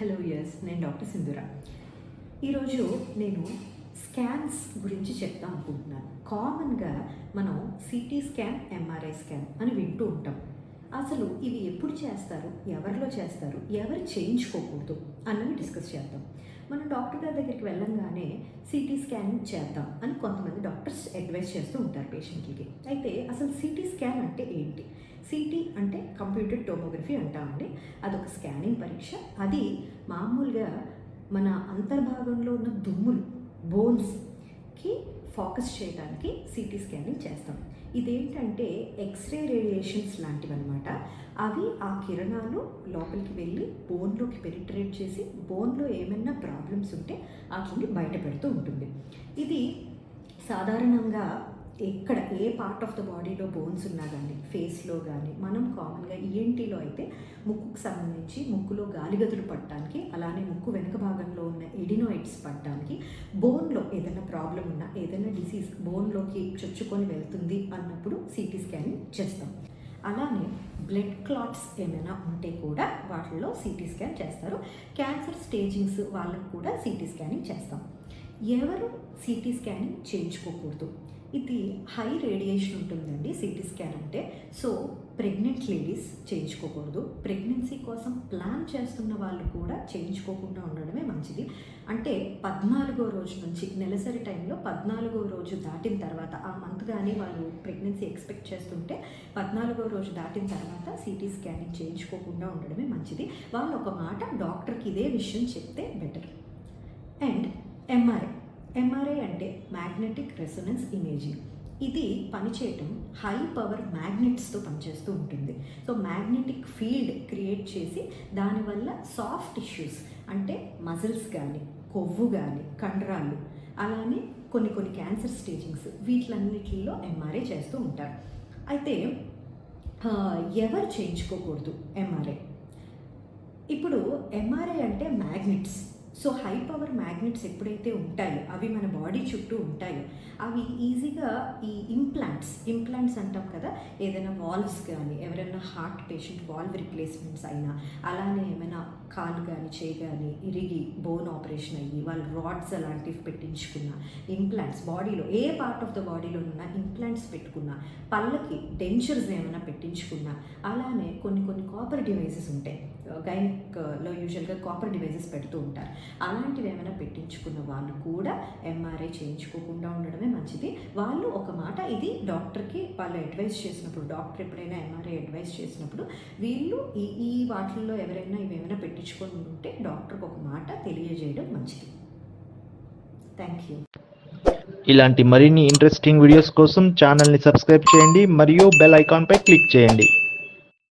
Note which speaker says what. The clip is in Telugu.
Speaker 1: హలో ఎస్ నేను డాక్టర్ సింధురా. ఈరోజు నేను స్కాన్స్ గురించి చెప్తాం అనుకుంటున్నాను. కామన్గా మనం సిటీ స్కాన్ ఎంఆర్ఐ స్కాన్ అని వింటూ ఉంటాం. అసలు ఇవి ఎప్పుడు చేస్తారు? ఎవరిలో చేస్తారు? ఎవరు చేయించుకోకూడదు? అన్నవి డిస్కస్ చేద్దాం. మనం డాక్టర్ గారి దగ్గరికి వెళ్ళంగానే సిటీ స్కాన్ చేద్దాం అని కొంతమంది డాక్టర్స్ అడ్వైస్ చేస్తూ ఉంటారు పేషెంట్లకి అయితే అసలు సిటీ స్కాన్ అంటే ఏంటి? సిటీ అంటే కంప్యూటర్ టోమోగ్రఫీ అంటామండి. అదొక స్కానింగ్ పరీక్ష. అది మామూలుగా మన అంతర్భాగంలో ఉన్న దుమ్ములు బోన్స్ ఫోకస్ చేయడానికి సిటీ స్కానింగ్ చేస్తాం. ఇదేంటంటే ఎక్స్రే రేడియేషన్స్ లాంటివి అనమాట అవి ఆ కిరణాలు లోపలికి వెళ్ళి బోన్లోకి పెనిట్రేట్ చేసి బోన్లో ఏమైనా ప్రాబ్లమ్స్ ఉంటే వాటిని బయటపెడుతూ ఉంటుంది. ఇది సాధారణంగా ఎక్కడ ఏ పార్ట్ ఆఫ్ ద బాడీలో బోన్స్ ఉన్నా కానీ ఫేస్లో కానీ మనం కామన్గా ఈఎన్టీలో అయితే ముక్కుకు సంబంధించి ముక్కులో గాలిగదులు పట్టడానికి అలానే ముక్కు వెనుక భాగంలో ఉన్న ఎడినోయిడ్స్ పట్టడానికి బోన్లో ఏదైనా ప్రాబ్లం ఉన్నా ఏదైనా డిసీజ్ బోన్లోకి చొచ్చుకొని వెళ్తుంది అన్నప్పుడు సిటీ స్కానింగ్ చేస్తాం. అలానే బ్లడ్ క్లాట్స్ ఏమైనా ఉంటే కూడా వాటిల్లో సిటీ స్కాన్ చేస్తారు. క్యాన్సర్ స్టేజింగ్స్ వాళ్ళకు కూడా సిటీ స్కానింగ్ చేస్తాం. ఎవరు సిటీ స్కానింగ్ చేయించుకోకూడదు? ఇది హై రేడియేషన్ ఉంటుందండి సిటీ స్కాన్ అంటే. సో ప్రెగ్నెంట్ లేడీస్ చేయించుకోకూడదు. ప్రెగ్నెన్సీ కోసం ప్లాన్ చేస్తున్న వాళ్ళు కూడా చేయించుకోకుండా ఉండడమే మంచిది. అంటే పద్నాలుగో రోజు నుంచి నెలసరి టైంలో పద్నాలుగో రోజు దాటిన తర్వాత ఆ మంత్ కానీ వాళ్ళు ప్రెగ్నెన్సీ ఎక్స్పెక్ట్ చేస్తుంటే పద్నాలుగో రోజు దాటిన తర్వాత సిటీ స్కానింగ్ చేయించుకోకుండా ఉండడమే మంచిది. వాళ్ళు ఒక మాట డాక్టర్కి ఇదే విషయం చెప్తే బెటర్ ఎంఆర్ఐ అంటే మ్యాగ్నెటిక్ రెసొనెన్స్ ఇమేజింగ్ ఇది పనిచేయటం హై పవర్ మ్యాగ్నెట్స్తో పనిచేస్తూ ఉంటుంది. సో మ్యాగ్నెటిక్ ఫీల్డ్ క్రియేట్ చేసి దానివల్ల సాఫ్ట్ టిష్యూస్ అంటే మజిల్స్ కానీ కొవ్వు కానీ కండరాలు అలానే కొన్ని కొన్ని క్యాన్సర్ స్టేజింగ్స్ వీటిలన్నిటిలో ఎంఆర్ఐ చేస్తూ ఉంటారు. అయితే ఎవరు చేయించుకోకూడదు ఎంఆర్ఐ ఇప్పుడు ఎంఆర్ఐ అంటే magnets so high power magnets ఎప్పుడైతే ఉంటాయో అవి మన బాడీ చుట్టూ ఉంటాయో అవి ఈజీగా ఈ ఇంప్లాంట్స్ ఇంప్లాంట్స్ అంటాం కదా ఏదైనా వాల్వ్స్ కానీ ఎవరైనా హార్ట్ పేషెంట్ వాల్వ్ రిప్లేస్మెంట్స్ అయినా అలానే ఏమైనా కాలు కానీ చేయి కానీ ఇరిగి బోన్ ఆపరేషన్ అయ్యి వాళ్ళు రాడ్స్ అలాంటివి పెట్టించుకున్న ఇంప్లాంట్స్ బాడీలో ఏ పార్ట్ ఆఫ్ ద బాడీలో ఉన్న ఇంప్లాంట్స్ పెట్టుకున్న పళ్ళకి డెంచర్స్ ఏమైనా పెట్టించుకున్నా అలానే కొన్ని కొన్ని కాపర్ డివైసెస్ ఉంటాయి. గైనిక్లో యూజువల్గా కాపర్ డివైసెస్ పెడుతూ ఉంటారు. అలాంటివి ఏమైనా పెట్టించుకున్న వాళ్ళు కూడా ఎంఆర్ఐ చేయించుకోకుండా ఉండడమే మంచిది. వాళ్ళు ఒక మాట ఇది డాక్టర్కి వాళ్ళు అడ్వైస్ చేసినప్పుడు డాక్టర్ ఎప్పుడైనా ఎంఆర్ఐ అడ్వైస్ చేసినప్పుడు వీళ్ళు ఈ ఈ వాటిల్లో ఎవరైనా ఇవి ఏమైనా పెట్టించుకొని ఉంటే డాక్టర్కి ఒక మాట తెలియజేయడం మంచిది. థ్యాంక్ యూ
Speaker 2: ఇలాంటి మరిన్ని ఇంట్రెస్టింగ్ వీడియోస్ కోసం ఛానల్ని సబ్స్క్రైబ్ చేయండి మరియు బెల్ ఐకాన్పై క్లిక్ చేయండి.